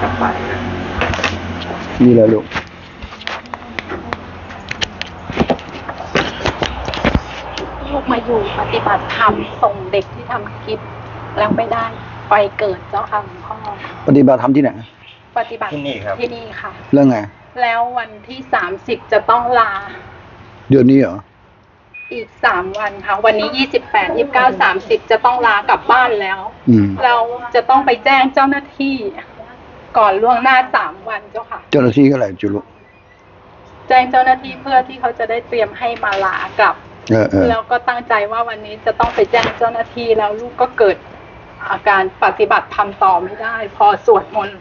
กลับไปนะนี่แหละลูกลูกมาอยู่ปฏิบัติธรรมส่งเด็กที่ทำคลิปแล้วไม่ได้ไปเกิดเจ้าค่ะหลวงพ่อปฏิบัติธรรมที่ไหนปฏิบัติที่นี่ครับ ที่นี่ค่ะ เรื่องไงแล้ววันที่สามสิบจะต้องลาเดือนนี้เหรออีกสามวันค่ะ วันนี้ยี่สิบแปดยี่สิบเก้าสามสิบจะต้องลากลับบ้านแล้ว อืม เราจะต้องไปแจ้งเจ้าหน้าที่ ก่อนล่วงหน้าสามวันเจ้าค่ะ เจ้าหน้าที่ก็อะไรจุลุแจ้งเจ้าหน้าที่เพื่อที่เขาจะได้เตรียมให้มาลากลับเออเออแล้วก็ตั้งใจว่าวันนี้จะต้องไปแจ้งเจ้าหน้าที่แล้วลูกก็เกิดอาการปฏิบัติทำต่อไม่ได้ พอสวดมนต์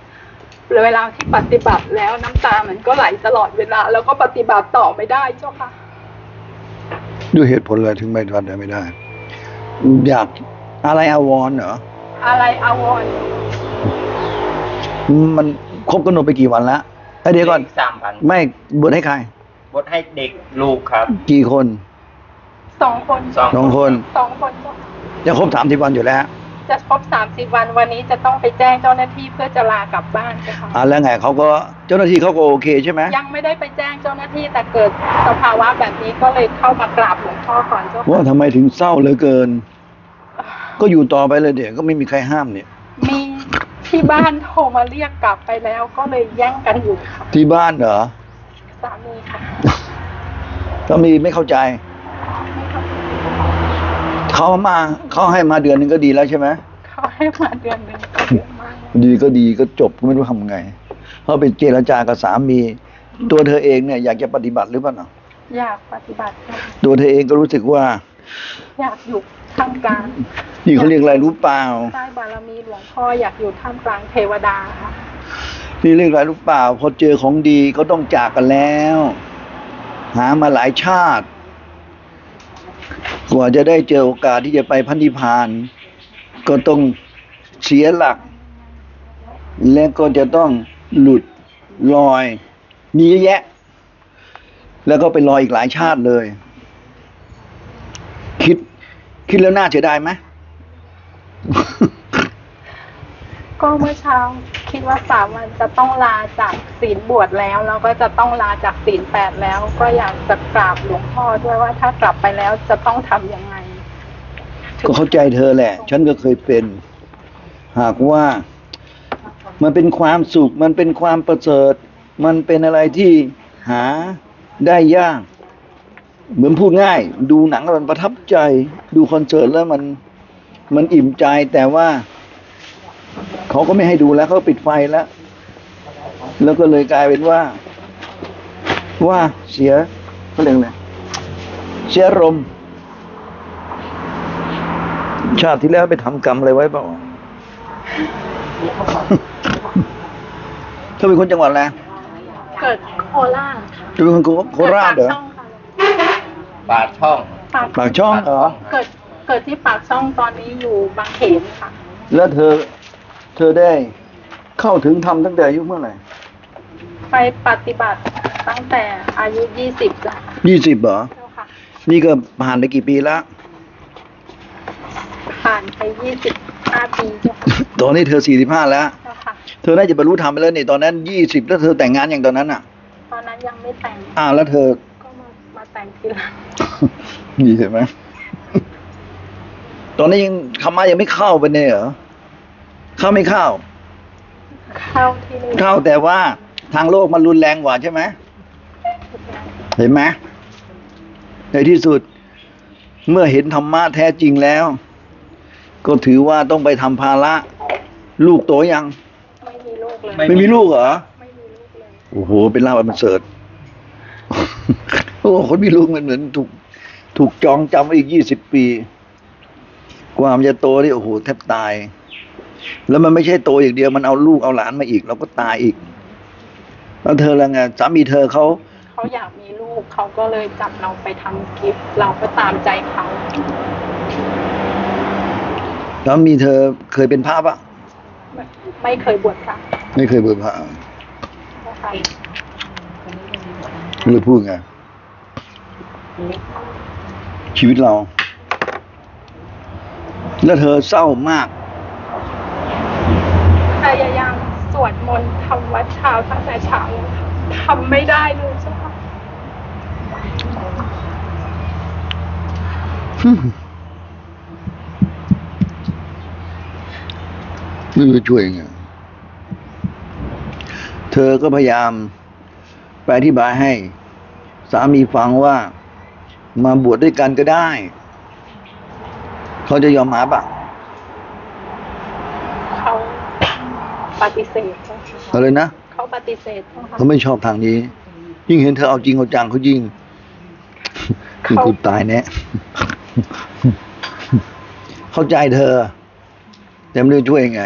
เวลาที่ปฏิบัติแล้วน้ำตามันก็ไหลตลอดเวลา แล้วก็ปฏิบัติต่อไม่ได้เจ้าค่ะด้วยเหตุผลอะไรถึงไม่ทำไม่ได้ อยากอะไรอาวรณ์เหรออะไรอาวรณ์ มันครบกำหนดไปกี่วันแล้วเอ้ยเดี๋ยวก่อน สามพันไม่บวชให้ใครบทให้เด็กลูกครับกี่คนสองคนสองสองคน สองคนเจ้าค่ะจะครบสามสิบวันอยู่แล้ว จะครบสามสิบวันวันนี้จะต้องไปแจ้งเจ้าหน้าที่เพื่อจะลากลับบ้านเจ้าค่ะ อ่าแล้วไงเขาก็เจ้าหน้าที่เขาก็โอเคใช่ไหมยังไม่ได้ไปแจ้งเจ้าหน้าที่แต่เกิดสภาวะแบบนี้ก็เลยเข้ามากราบหลวงพ่อก่อนเจ้าค่ะว่าทำไมถึงเศร้าเหลือเกิน ก็อยู่ต่อไปเลยเดี๋ยวก็ไม่มีใครห้ามเนี่ย มี ที่บ้านโทรมาเรียกกลับไปแล้วก็เลยแย่งกันอยู่ค่ะที่บ้านเหรอสามีค่ะก็มีไม่เข้าใจ เขามาเขาให้มาเดือนหนึงก็ดีแล้วใช่ไหมเขาให้มาเดือนหนึ่งก็เยอะมากดีก็ดีก็จบก็ไม่รู้ทำไงเขาไปเจรจากับสามี ตัวเธอเองเนี่ยอยากจะปฏิบัติหรือเปล่าเนาะอยากปฏิบัติค่ะตัวเธอเองก็รู้สึกว่า อยากอยู่ ท่ามกลางนี่เขาเรียกอะไรรู้เปล่าใต้บารมีหลวงพ่ออยากอยู่ท่ามกลางเทวดาค่ะนี่เรียกอะไรรู้เปล่า พอเจอของดีเขาต้องจากกันแล้ว หามาหลายชาติ กว่าจะได้เจอโอกาสที่จะไปพันธิพพาน ก็ต้องเสียหลัก และก็จะต้องหลุดลอย มีเยอะแยะ แล้วก็ไปลอยอีกหลายชาติเลยคิด คิดแล้วน่าเสียดายไหมก็เมื่อเช้า คิดว่าสามวันจะต้องลาจากศีลบวชแล้วแล้วก็จะต้องลาจากศีลแปดแล้ว ก็อยากจะกราบหลวงพ่อด้วยว่าถ้ากลับไปแล้วจะต้องทำยังไงถึก็งเข้าใจเธอแหละ ฉันก็เคยเป็น หากว่ามันเป็นความสุข มันเป็นความประเสริฐ มันเป็นอะไรที่หาได้ยาก เหมือนพูดง่าย ดูหนังแล้วมันประทับใจ ดูคอนเสิร์ตแล้วมันมันอิ่มใจแต่ว่า เขาก็ไม่ให้ดูแล้วเขาปิดไฟแล้ว แล้วก็เลยกลายเป็นว่า ว่าเสียเขาเรียกอะไรเสียอารมณ์ชาติที่แล้วไปทำกรรมอะไรไว้เปล่าเธอเป็นคนจังหวัดอะไรเกิดโคราชค่ะเธอเป็นคนโคราชเหรอ ปากช่องปากปากช่องเหรอ เกิดเกิดที่ปากช่องตอนนี้อยู่บางเขนค่ะ แล้วเธอ เธอได้เข้าถึงธรรมตั้งแต่อายุเมื่อไหร่ ไปปฏิบัติตั้งแต่อายุยี่สิบจ้ะยี่สิบเหรอ เจ้าค่ะ นี่ก็ผ่านไปกี่ปีแล้วผ่านไปยี่สิบห้าปีเจ้าค่ะตอนนี้เธอสี่สิบห้าแล้ว เจ้าค่ะ เธอน่าจะบรรลุธรรมไปแล้วนี่ตอนนั้นยี่สิบแล้วเธอแต่งงานอย่างตอนนั้นอะ ตอนนั้นยังไม่แต่งอ้าวแล้วเธอก็มามา แต่งทีหลังดีเห็นไหมตอนนี้ยังคำมายังไม่เข้าไปเนี่ยเหรอเข้าไม่เข้า เข้าที่นี่เข้าแต่ว่าทางโลกมันรุนแรงกว่าใช่ไหมเห็นไหมในที่สุด เมื่อเห็นธรรมะแท้จริงแล้ว ก็ถือว่าต้องไปทำภาระ ลูกโตยัง ไม่มีลูกเลย ไม่มีลูกเหรอ ไม่มีลูกเลย โอ้โห เป็นลาบอันประเสริฐ โอ้คนมีลูกมันเหมือนถูกถูกจองจำไว้อีกยี่สิบปีกว่ามันจะโตนี่โอ้โหแทบตาย แล้วมันไม่ใช่โตอย่างเดียวมันเอาลูกเอาหลานมาอีก เราก็ตายอีก แล้วเธอละไงสามีเธอเขาเขาอยากมีลูกเขาก็เลยจับเราไปทำคลิปเราก็ตามใจเขาสามีเธอเคยเป็นพระปะไม่ไม่เคยบวชพระไม่เคยเป็นพระเจ้าค่ะไม่รู้พูดไง ชีวิตเรา แล้วเธอเศร้ามาก พยายามสวดมนต์ทำวัดเช้าตั้งแต่เช้าแล้วค่ะทำไม่ได้เลยเจ้าค่ะไม่รู้จะช่วยยังไงเธอก็พยายามไปอธิบายให้ สามีฟังว่า มาบวชด้วยกันก็ได้ เขาจะยอมมาปะเขาปฏิเสธเจ้าค่ะอะไรนะเขาปฏิเสธเจ้าค่ะเขาไม่ชอบทางนี้ ยิ่งเห็นเธอเอาจริงเอาจังเขายิ่งคือเขากูตายแน่เข้าใจเธอ แต่ไม่รู้จะช่วยยังไง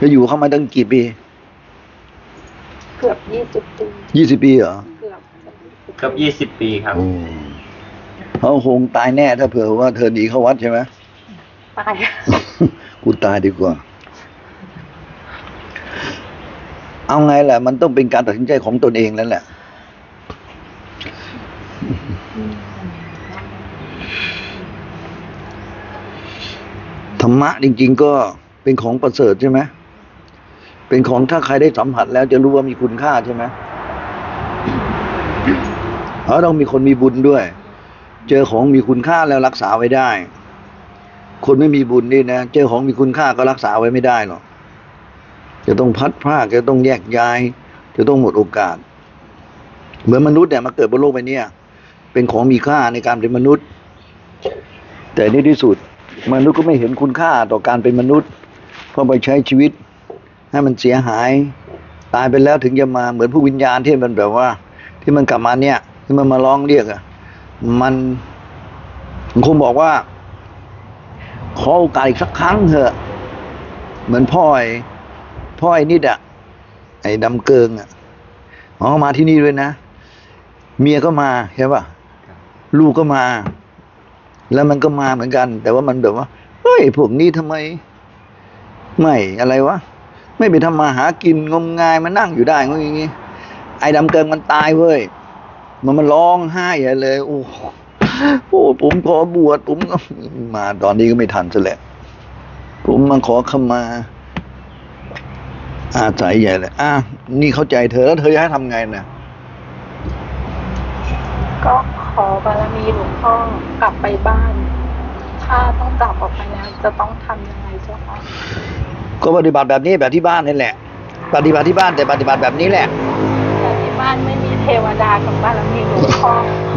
จะอยู่เข้ามาตั้งกี่ปี เกือบยี่สิบปียี่สิบปีเหรอ เกือบเกือบยี่สิบปีครับโอ้เขาคงตายแน่ถ้าเผื่อว่าเธอหนีเข้าวัดใช่ไหม ตาย กูตายดีกว่า เอาไงแหละ มันต้องเป็นการตัดสินใจของตนเองแล้วแหละ ธรรมะจริง ๆ ก็เป็นของประเสริฐใช่ไหม เป็นของถ้าใครได้สัมผัสแล้วจะรู้ว่ามีคุณค่าใช่ไหม เขาต้องมีคนมีบุญด้วย เจอของมีคุณค่าแล้วรักษาไว้ได้ คนไม่มีบุญนี่นะเจอของมีคุณค่าก็รักษาไว้ไม่ได้หรอกจะต้องพัดพรากจะต้องแยกย้าย จะต้องหมดโอกาส เหมือนมนุษย์เนี่ยมาเกิดบนโลกใบเนี้ยเป็นของมีค่าในการเป็นมนุษย์ แต่ในที่สุดมนุษย์ก็ไม่เห็นคุณค่าต่อการเป็นมนุษย์ เพราะไปใช้ชีวิต ให้มันเสียหาย ตายไปแล้วถึงจะมาเหมือนผู้วิญญาณที่มันแบบว่า ที่มันกลับมาเนี่ย ที่มันมาร้องเรียกอะมันมันคงบอกว่า ขอโอกาสอีกสักครั้งเถอะ เหมือนพ่อไอ้พ่อไอ้นิดอะไอ้ดำเกิงอะอ๋อมาที่นี่ด้วยนะ เมียก็มาใช่ปะลูกก็มา แล้วมันก็มาเหมือนกัน แต่ว่ามันแบบว่าเฮ้ยพวกนี้ทำไม ไม่อะไรวะไม่ไปทำมาหากินงมงายมานั่งอยู่ได้งอย่างงี้ไอ้ดำเกิงมันตายเว้ย มันมันร้องไห้ใหญ่เลย โอ้โหโอ้ผมขอบวชผมก็มาตอนนี้ก็ไม่ทันซะแหละผมมาขอขมา อาศัยใหญ่เลยอะนี่เข้าใจเธอแล้วเธอจะให้ทำไงนะก็ขอบารมีหลวงพ่อกลับไปบ้าน ถ้าต้องกลับออกไปแล้วจะต้องทำยังไงเจ้าคะก็ปฏิบัติแบบนี้แบบที่บ้านนี่แหละ ปฏิบัติที่บ้านแต่ปฏิบัติแบบนี้แหละแต่ที่บ้านไม่มีเท วดากับบารมีหลวงพ่อ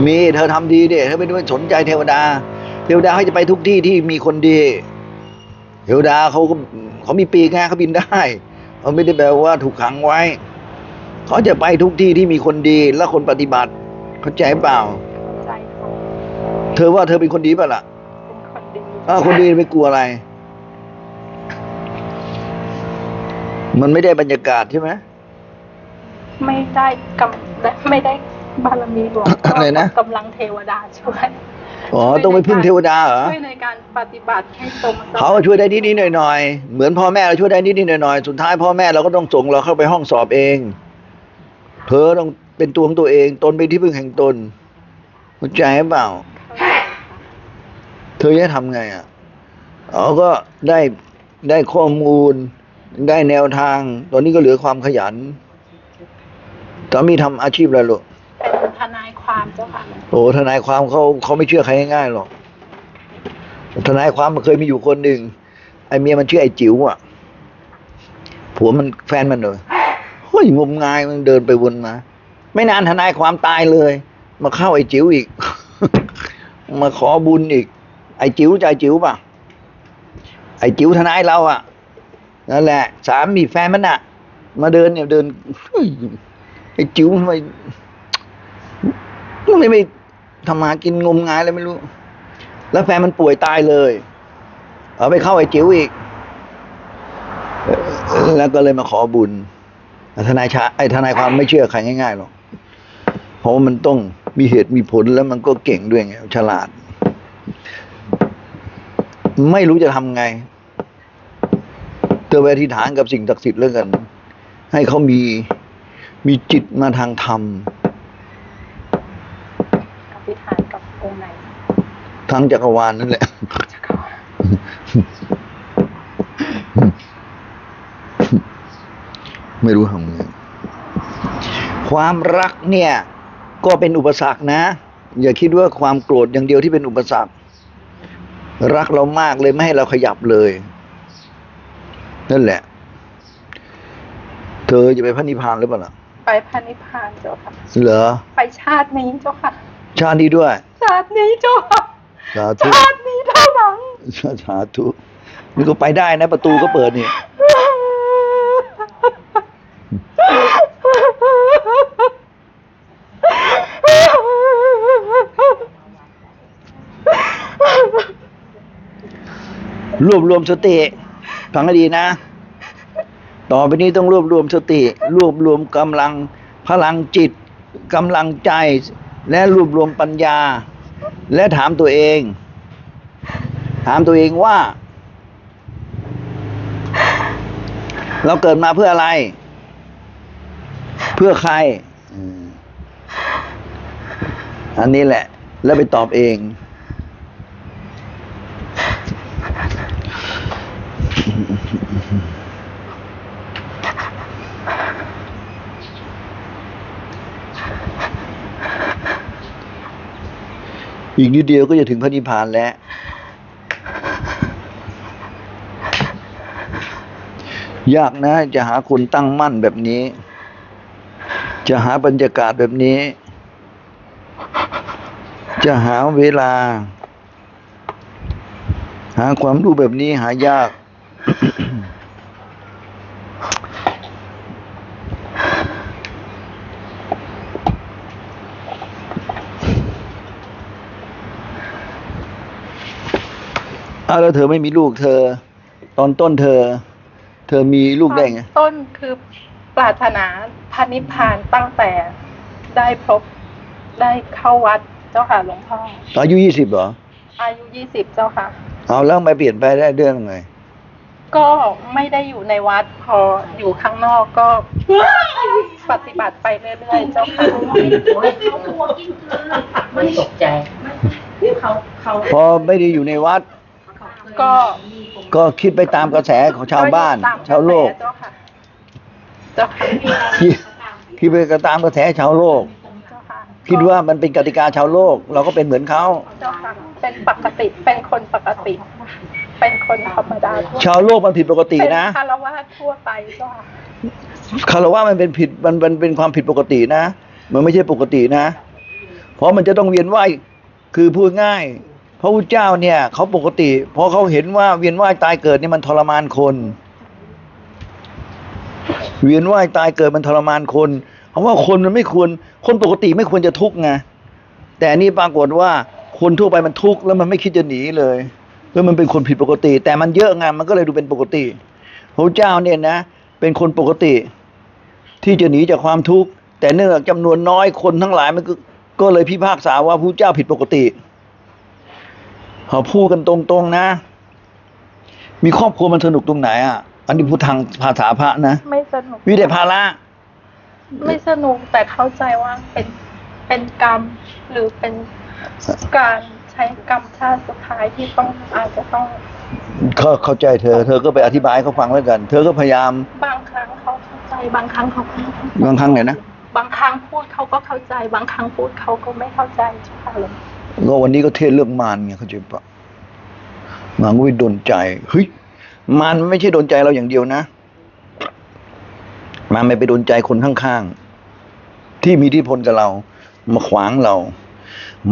มีเธอทำดีดิเธอไม่ได้สนใจเทวดา เทวดาเขาจะไปทุกที่ที่มีคนดี เทวดาเขาก็เขามีปีกไงเขาบินได้เขาไม่ได้แปลว่าถูกขังไว้ เขาจะไปทุกที่ที่มีคนดีและคนปฏิบัติ เข้าใจเปล่าใจเขาเธอว่าเธอเป็นคนดีเปล่าล่ะเป็นคนดีอ้าวคนดีไม่กลัวอะไร มันไม่ได้บรรยากาศใช่ไหมไม่ได้กำ และไม่ได้บารมีหลวงพ่ออะไรนะ กำลังเทวดาช่วยอ๋อต้องไปพึ่งเทวดาเหรอช่วยในการปฏิบัติให้ตรงกับเขาช่วยได้นิดๆหน่อยๆเหมือนพ่อแม่เราช่วยได้นิดๆหน่อยๆสุดท้ายพ่อแม่เราก็ต้องส่งเราเข้าไปห้องสอบเอง เธอต้องเป็นตัวของตัวเอง ตนเป็นที่พึ่งแห่งตนเข้าใจเปล่า เธอจะทำไงอะเขาก็ได้ได้ข้อมูลได้แนวทาง ตอนนี้ก็เหลือความขยัน สามีทำอาชีพอะไรลูกเป็นทนายความเจ้าค่ะโอ้ทนายความเขาเขาไม่เชื่อใครง่ายๆหรอกทนายความมันเคยมีอยู่คนหนึ่งไอ้เมียมันชื่อไอ้จิ๋วอะผัวมันแฟนมันเลยเฮ้ยงมงายมันเดินไปวนมา ไม่นานทนายความตายเลย มาเข้าไอ้จิ๋วอีก มาขอบุญอีก ไอ้จิ๋วใจจิ๋วป่ะไอ้จิ๋วทนายเราอะนั่นแหละสามีแฟนมันอะ มาเดินเนี่ยเดินเฮ้ย ไอ้จิ๋วทำไมมันไม่ไปทำมากินงมงายอะไรไม่รู้ แล้วแฟนมันป่วยตายเลย เอาไปเข้าไอ้จิ๋วอีก แล้วก็เลยมาขอบุญทนายชาไอ้ทนายความไม่เชื่อใครง่ายๆหรอกเพราะว่ามันต้องมีเหตุมีผลแล้วมันก็เก่งด้วยไงฉลาด ไม่รู้จะทำไง เธอไปอธิษฐานกับสิ่งศักดิ์สิทธิ์แล้วกัน ให้เขามี มีจิตมาทางธรรมอธิษฐานกับองค์ไหนทั้งจักรวาลนั่นแหละจักรวาลไม่รู้ทำไงความรักเนี่ย ก็เป็นอุปสรรคนะ อย่าคิดว่าความโกรธอย่างเดียวที่เป็นอุปสรรค รักเรามากเลยไม่ให้เราขยับเลย นั่นแหละ เธอจะไปพระนิพพานหรือเปล่าล่ะ ไปพระนิพพานเจ้าค่ะ เหรอ ไปชาตินี้เจ้าค่ะ ชาตินี้ด้วย ชาตินี้เจ้าค่ะ สาธุชาตินี้เท่านั้นสาธุนี่ก็ไปได้นะ ประตูก็เปิดนี่ รวบรวมสติฟังให้ดีนะ ต่อไปนี้ต้องรวบรวมสติ รวบรวมกำลังพลังจิตกำลังใจ และรวบรวมปัญญา และถามตัวเอง ถามตัวเองว่า เราเกิดมาเพื่ออะไร เพื่อใครอันนี้แหละ แล้วไปตอบเอง อีกนิดเดียวก็จะถึงพระนิพพานแล้ว ยากนะ จะหาคนตั้งมั่นแบบนี้ จะหาบรรยากาศแบบนี้ จะหาเวลา หาความรู้แบบนี้หายาก อาแล้วเธอไม่มีลูกเธอ ตอนต้นเธอ เธอมีลูกได้ไง ต้นคือปรารถนาพระนิพพานตั้งแต่ได้พบได้เข้าวัดเจ้าค่ะหลวงพ่อ ตอนอายุยี่สิบเหรอ อายุยี่สิบเจ้าค่ะ เอาแล้วมาเปลี่ยนไปได้เรื่องไง ก็ไม่ได้อยู่ในวัดพออยู่ข้างนอกก็ ปฏิบัติไปเรื่อยๆเจ้าค่ะ ไม่ตกใจ เขาเขาพอไม่ได้อยู่ในวัด ก็ก็คิดไปตามกระแสของชาวบ้านก็อยู่ตมชาวโลกระแสเจ้าค่ะเจ้าค่ะคิดคิดไปตามกระแสชาวโลก เจ้าค่ะคิดว่ามันเป็นกติกาชาวโลก เราก็เป็นเหมือนเขาเจ้าค่ะเป็นปกติเป็นคนปกติ เป็นคนธรรมดาทั่วชาวโลกมันผิดปกติเป็นนะคารวะทั่วไปเจ้าค่ะคารวะมันเป็นผิดมันมันเป็นความผิดปกตินะ มันไม่ใช่ปกตินะ เพราะมันจะต้องเวียนว่ายคือพูดง่าย พระพุทธเจ้าเนี่ยเขาปกติพราะเขาเห็นว่าเวียนว่ายตายเกิดเนี่ยมันทรมานคน เวียนว่ายตายเกิดมันทรมานคนเพราะว่าคนมันไม่ควรคนปกติไม่ควรจะทุกข์ไงแต่นี่ปรากฏว่าคนทั่วไปมันทุกข์แล้วมันไม่คิดจะหนีเลยแล้วมันเป็นคนผิดปกติ แต่มันเยอะไงมันก็เลยดูเป็นปกติพระเจ้าเนี่ยนะ เป็นคนปกติ ที่จะหนีจากความทุกข์แต่เนื่องจากจำนวนน้อยคนทั้งหลายมันก็ก็เลยพิพากษาว่าพระเจ้าผิดปกติ เขาพูดกันตรงๆนะ มีครอบครัวมันสนุกตรงไหนอะ อันนี้พูดทางภาษาพระนะไม่สนุกวิแต่ภาระไม่สนุกแต่เข้าใจว่าเป็นเป็นกรรมหรือเป็นการใช้กรรมชาติสุดท้ายที่ต้องอาจจะต้องเขาเข้าใจเธอ เธอก็ไปอธิบายให้เขาฟังแล้วกัน เธอก็พยายาม บางครั้งเขาเข้าใจบางครั้งเขาก็ไม่เข้าใจบางครั้งเนี่ยนะบางครั้งพูดเขาก็เข้าใจ บางครั้งพูดเขาก็ไม่เข้าใจเจ้าค่ะหลวง ก็วันนี้ก็เทศเรื่องมารไงเขาใจปะมารก็ไปโดนใจเฮ้ยมารไม่ใช่โดนใจเราอย่างเดียวนะมารไม่ไปโดนใจคนข้างๆ ที่มีอิทธิพลกับเรา มาขวางเรา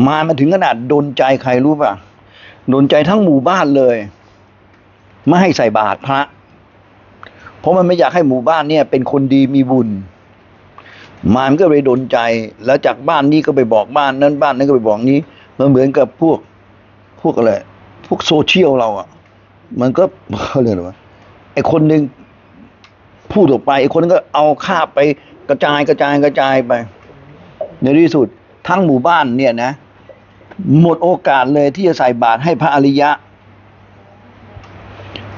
มารมาถึงขนาดโดนใจใครรู้ป่ะโดนใจทั้งหมู่บ้านเลยไม่ให้ใส่บาตรพระ เพราะมันไม่อยากให้หมู่บ้านเนี่ย เป็นคนดีมีบุญ มารก็เลยโดนใจ แล้วจากบ้านนี้ก็ไปบอกบ้านนั้นบ้านนั้นก็ไปบอกนี้ มันเหมือนกับพวกพวกอะไรพวกโซเชียลเราอะ มันก็เขาเรียกอะไรวะไอคนหนึ่งพูดออกไปไอคนนึงก็เอาคาไปกระจายกระจายกระจายไป ในที่สุดทั้งหมู่บ้านเนี่ยนะ หมดโอกาสเลยที่จะใส่บาตรให้พระอริยะ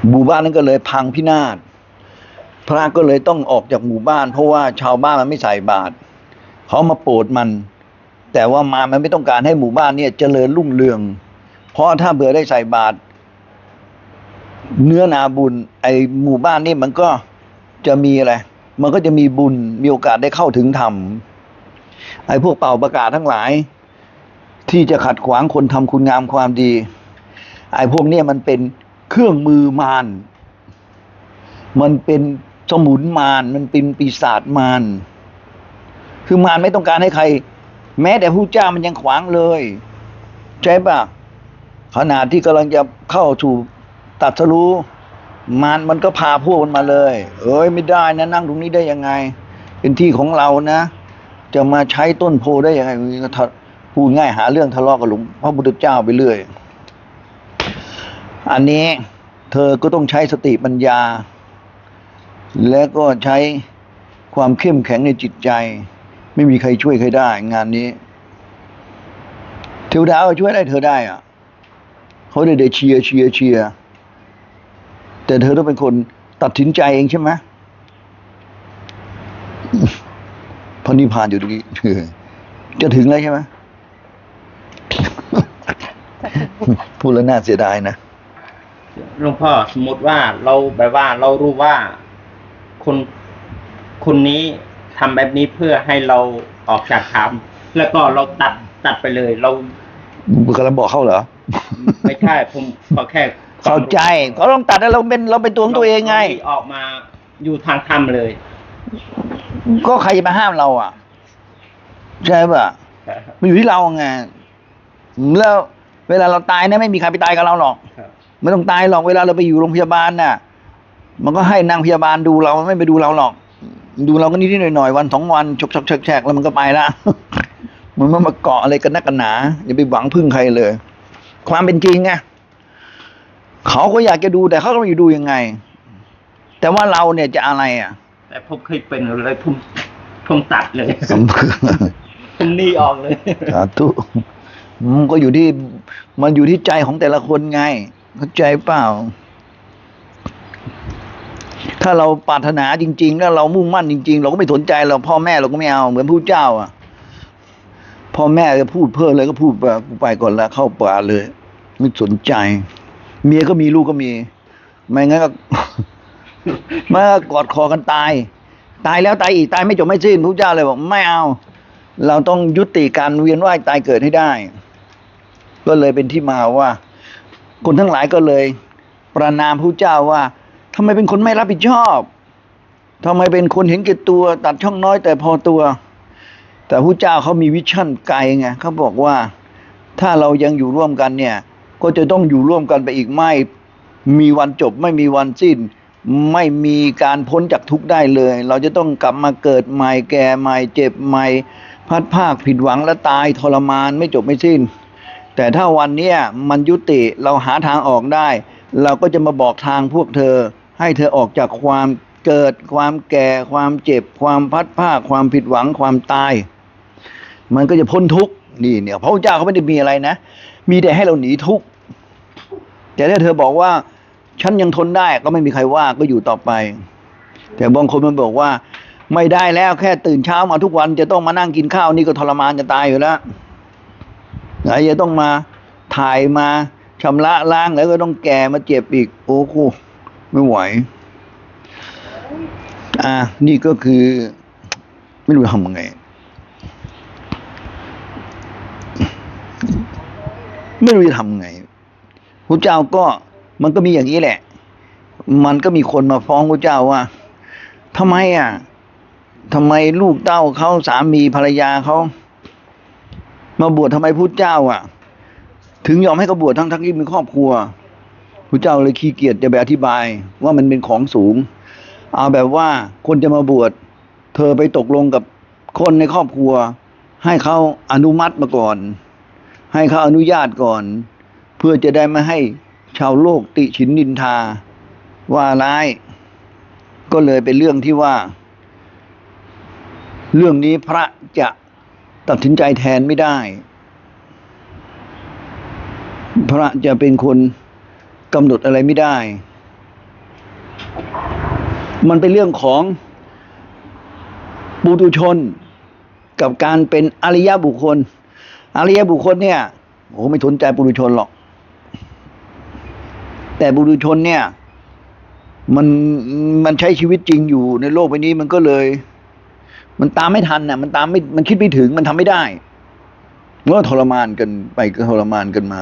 หมู่บ้านนั้นก็เลยพังพินาศพระก็เลยต้องออกจากหมู่บ้าน เพราะว่าชาวบ้านมันไม่ใส่บาตรเขามาโปรดมัน แต่ว่ามามันไม่ต้องการให้หมู่บ้านเนี่ยเจริญรุ่งเรือง เพราะถ้าเบื่อได้ใส่บาตรเนื้อนาบุญ ไอหมู่บ้านนี่มันก็จะมีอะไร มันก็จะมีบุญมีโอกาสได้เข้าถึงธรรมไอ้พวกเป่าประกาศทั้งหลาย ที่จะขัดขวางคนทำคุณงามความดี ไอ้พวกเนี้ยมันเป็นเครื่องมือมารมันเป็นสมุนมารมันเป็นปีศาจมารคือมารไม่ต้องการให้ใคร แม้แต่ผู้เจ้ามันยังขวางเลย ใช่ปะขนาดที่กำลังจะเข้าสู่ตัดสรู้มารมันก็พาพวกมันมาเลย เอ้ยไม่ได้นะ นั่งตรงนี้ได้ยังไง เป็นที่ของเรานะ จะมาใช้ต้นโพได้ยังไงก็ทพูดง่ายหาเรื่องทะเลาะกับหลวงพระพุทธเจ้าไปเรื่อย อันนี้เธอก็ต้องใช้สติปัญญา และก็ใช้ความเข้มแข็งในจิตใจ ไม่มีใครช่วยใครได้ งานนี้ เทวดาก็ช่วยได้เธอได้อะเขาได้เชียร์เชียร์เชียร์แต่เธอต้องเป็นคนตัดสินใจเองใช่ไหมพระนิพพานอยู่ตรงนี้จะถึงแล้วใช่ไหมพูดแล้วน่าเสียดายนะหลวงพ่อสมมติว่าเราแบบว่าเรารู้ว่าคนคนนี้ ทำแบบนี้เพื่อให้เราออกจากธรรมแล้วก็เราตัดตัดไปเลย เรากำลังบอกเขาเหรอ ไม่ใช่ผมขอแค่เข้าใจเขาต้องตัดให้เราเป็นเราเป็นตัวของตัวเองไงราออกมาอยู่ทางธรรมเลย ก็ใครจะมาห้ามเรา อะ ใช่ป่ะมันอยู่ที่เราไงแล้วเวลาเราตายเนี่ยไม่มีใครไปตายกับเราหรอกครับไม่ต้องตายหรอกเวลาเราไปอยู่โรงพยาบาลน่ะ มันก็ให้นางพยาบาลดูเราไม่ไปดูเราหรอก ดูเราก็นิดๆหน่อยๆวันสองวันชกชกแฉกๆแล้วมันก็ไปละมันไม่มาเกาะอะไรกันนักกันหนาอย่าไปหวังพึ่งใครเลย ความเป็นจริงไงเขาก็อยากจะดูแต่เขาก็ไม่รู้ดูยังไง แต่ว่าเราเนี่ยจะอะไรอะ แต่ผมเคยเป็นเลยผมผมตัดเลยผมหนี่ออกเลยสาธุมันก็อยู่ที่ มันอยู่ที่ใจของแต่ละคนไงเข้าใจเปล่า ถ้าเราปรารถนาจริงๆแล้วเรามุ่งมั่นจริง ๆ เราก็ไม่สนใจเราพ่อแม่เราก็ไม่เอาเหมือนผู้เจ้า อะพ่อแม่จะพูดเพ้อเลยก็พูดไปกูไปก่อนละเข้าป่าเลย ไม่สนใจ เมียก็มีลูกก็มี ไม่งั้นก็มากอดคอกันตาย ตายแล้วตายอีกตายไม่จบไม่สิ้นพระเจ้าเลยบอกไม่เอา เราต้องยุติการเวียนว่ายตายเกิดให้ได้ ก็เลยเป็นที่มาว่า คนทั้งหลายก็เลย ประนามพระเจ้าว่า ทำไมเป็นคนไม่รับผิดชอบทำไมเป็นคนเห็นแก่ตัว ตัดช่องน้อยแต่พอตัว แต่พระเจ้าเขามีวิชั่นไกลไงเขาบอกว่าถ้าเรายังอยู่ร่วมกันเนี่ย ก็จะต้องอยู่ร่วมกันไปอีกไม่มีวันจบไม่มีวันสิ้น ไม่มีการพ้นจากทุกข์ได้เลย เราจะต้องกลับมาเกิดใหม่แก่ใหม่เจ็บใหม่พัดภาคผิดหวังและตายทรมานไม่จบไม่สิ้น แต่ถ้าวันเนี้ยมันยุติเราหาทางออกได้ เราก็จะมาบอกทางพวกเธอ ให้เธอออกจากความเกิด ความแก่ ความเจ็บ ความพัดภาความผิดหวังความตาย มันก็จะพ้นทุกข์นี่เนี่ยพระพุทธเจ้าเขาไม่ได้มีอะไรนะ มีแต่ให้เราหนีทุกข์แต่ถ้าเธอบอกว่าฉันยังทนได้ก็ไม่มีใครว่าก็อยู่ต่อไป แต่บางคนมันบอกว่า ไม่ได้แล้วแค่ตื่นเช้ามาทุกวัน จะต้องมานั่งกินข้าวนี่ก็ทรมานจะตายอยู่แล้วไหนจะต้องมาถ่ายมาชำระล้างแล้วก็ต้องแก่มาเจ็บอีกโอ้โห ไม่ไหว อ่า นี่ก็คือ ไม่รู้ทำยังไง ไม่รู้จะทำไงพระเจ้าก็มันก็มีอย่างนี้แหละ มันก็มีคนมาฟ้องพระเจ้าว่าทำไมอะทำไมลูกเต้าเขาสามีภรรยาเขามาบวชทำไมพุทธเจ้า อะ ถึงยอมให้เขาบวชทั้งทั้งที่มีครอบครัว ระเจ้าเลยขี้เกียจจะไปอธิบายว่ามันเป็นของสูง เอาแบบว่าคนจะมาบวชเธอไปตกลงกับคนในครอบครัว ให้เขาอนุมัติมาก่อน ให้เขาอนุญาตก่อน เพื่อจะได้ไม่ให้ชาวโลกติฉินนินทา ว่าร้าย ก็เลยเป็นเรื่องที่ว่า เรื่องนี้พระจะตัดสินใจแทนไม่ได้ พระจะเป็นคน กำหนดอะไรไม่ได้ มันเป็นเรื่องของปุถุชน กับการเป็นอริยบุคคล อริยบุคคลเนี่ยโอ้ไม่สนใจปุถุชนหรอก แต่บุรุชนเนี่ย มันมันใช้ชีวิตจริงอยู่ในโลกใบนี้มันก็เลย มันตามไม่ทันน่ะ มันตามไม่มันคิดไม่ถึงมันทำไม่ได้ก็ทรมานกันไปก็ทรมานกันมา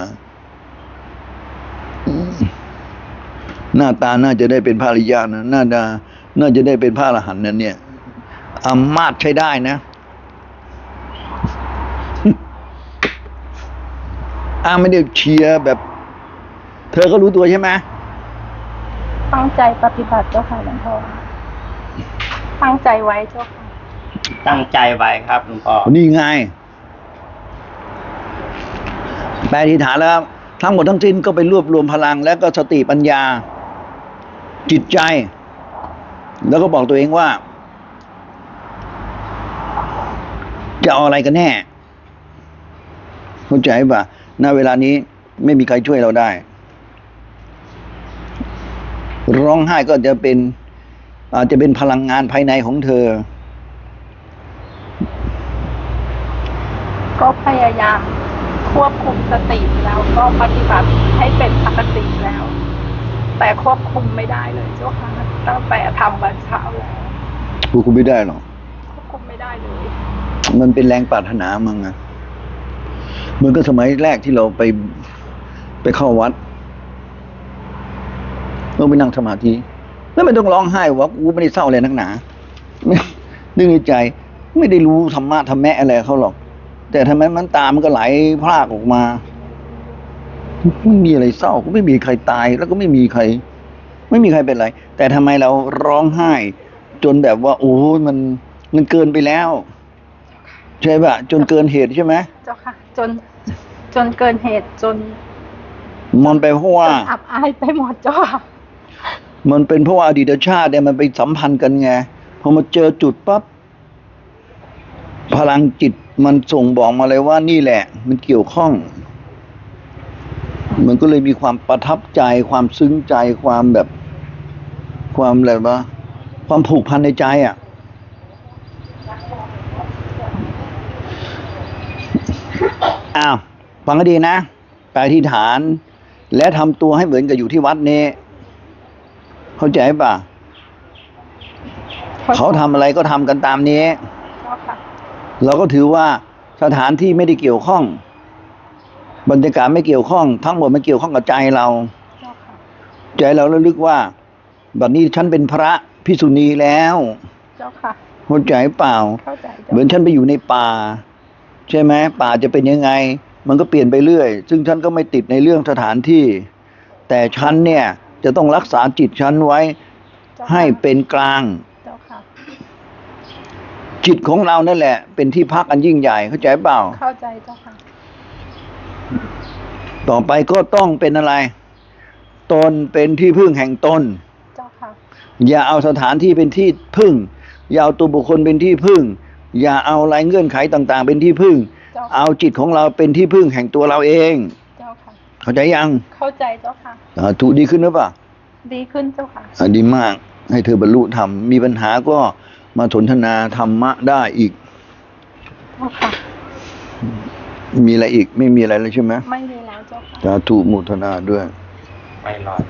อืม หน้าตาน่าจะได้เป็นพระอริยานะน่าจะน่าจะได้เป็นพระอรหันต์นั่นเนี่ยอามาตย์ใช้ได้นะอ้าไม่ได้เชียร์แบบ เธอก็รู้ตัวใช่ไหมตั้งใจปฏิบัติเจ้าค่ะหลวงพ่อตั้งใจไว้เจ้าค่ะตั้งใจไว้ครับหลวงพ่อนี่ไงแปลอธิษฐานแล้วครับทั้งหมดทั้งสิ้นก็ไปรวบรวมพลังแล้วก็สติปัญญา จิตใจ แล้วก็บอกตัวเองว่า จะเอาอะไรกันแน่เข้าใจป่ะณเวลานี้ไม่มีใครช่วยเราได้ ร้องไห้ก็จะเป็น อาจจะเป็นพลังงานภายในของเธอ ก็พยายามควบคุมสติแล้วก็ปฏิบัติให้เป็นปกติแล้ว แต่ควบคุมไม่ได้เลยเจ้าค่ะตั้งแต่ทำวันเช้าแล้วกูคุมไม่ได้หรอกควบคุมไม่ได้เลย มันเป็นแรงปรารถนามั้งอะเหมือนกับสมัยแรกที่เราไปไปเข้าวัดเราไปนั่งสมาธิแล้วไม่ต้องร้องไห้ว่ากูไม่ได้เศร้าอะไรนักหนาไม่นึกในใจไม่ได้รู้ธรรมะธรรมแม่อะไรเขาหรอก แต่ทำไมมันตามมันก็ไหลพรากออกมา ไม่มีอะไรเศร้าก็ไม่มีใครตายแล้วก็ไม่มีใคร ไม่มีใครเป็นไร แต่ทำไมเราร้องไห้ จนแบบว่า โอ้ยมันมันเกินไปแล้ว ใช่ปะจนเกินเหตุใช่ไหมเจ้าค่ะ จน จนเกินเหตุจน มันไปเพราะว่าจนอับอายไปหมดเจ้าค่ะมันเป็นเพราะว่าอดีตชาติเนี่ยมันไปสัมพันธ์กันไงพอมาเจอจุดปั๊บพลังจิตมันส่งบอกมาเลยว่านี่แหละ มันเกี่ยวข้อง มันก็เลยมีความประทับใจความซึ้งใจความแบบ ความอะไรวะความผูกพันในใจอะ อ้าวฟังให้ดีนะ ไปอธิษฐาน และทำตัวให้เหมือนกับอยู่ที่วัดนี้ เข้าใจป่ะ เขาทำอะไรก็ทำกันตามนี้เจ้าค่ะเราก็ถือว่าสถานที่ไม่ได้เกี่ยวข้อง บรรยากาศไม่เกี่ยวข้อง ทั้งหมดมันเกี่ยวข้องกับใจเราเจ้าค่ะใจเราระลึกว่าบัดนี้ฉันเป็นพระพิสุณีแล้วเจ้าค่ะเข้าใจเปล่าเข้าใจเจ้าเหมือนฉันไปอยู่ในป่า ใช่ไหมป่าจะเป็นยังไง มันก็เปลี่ยนไปเรื่อย ซึ่งฉันก็ไม่ติดในเรื่องสถานที่ แต่ฉันเนี่ยจะต้องรักษาจิตฉันไว้เจ้าค่ะให้เป็นกลางเจ้าค่ะจิตของเรานั่นแหละ เป็นที่พักอันยิ่งใหญ่เข้าใจเปล่า เข้าใจเจ้าค่ะ ต่อไปก็ต้องเป็นอะไร ตนเป็นที่พึ่งแห่งตนเจ้าค่ะ อย่าเอาสถานที่เป็นที่พึ่ง อย่าเอาตัวบุคคลเป็นที่พึ่ง อย่าเอาอะไรเงื่อนไขต่างๆ เป็นที่พึ่ง เจ้าค่ะเอาจิตของเราเป็นที่พึ่งแห่งตัวเราเอง เจ้าค่ะ เข้าใจยังเข้าใจเจ้าค่ะอ่าถูกดีขึ้นหรือเปล่าดีขึ้นเจ้าค่ะ อ่าดีมาก ให้เธอบรรลุธรรม มีปัญหาก็มาสนทนาธรรมะได้อีก เจ้าค่ะ มีอะไรอีกไม่มีอะไรแล้วใช่ไหมไม่มีแล้วเจ้าค่ะ สาธุโมทนาด้วย ไม่รอด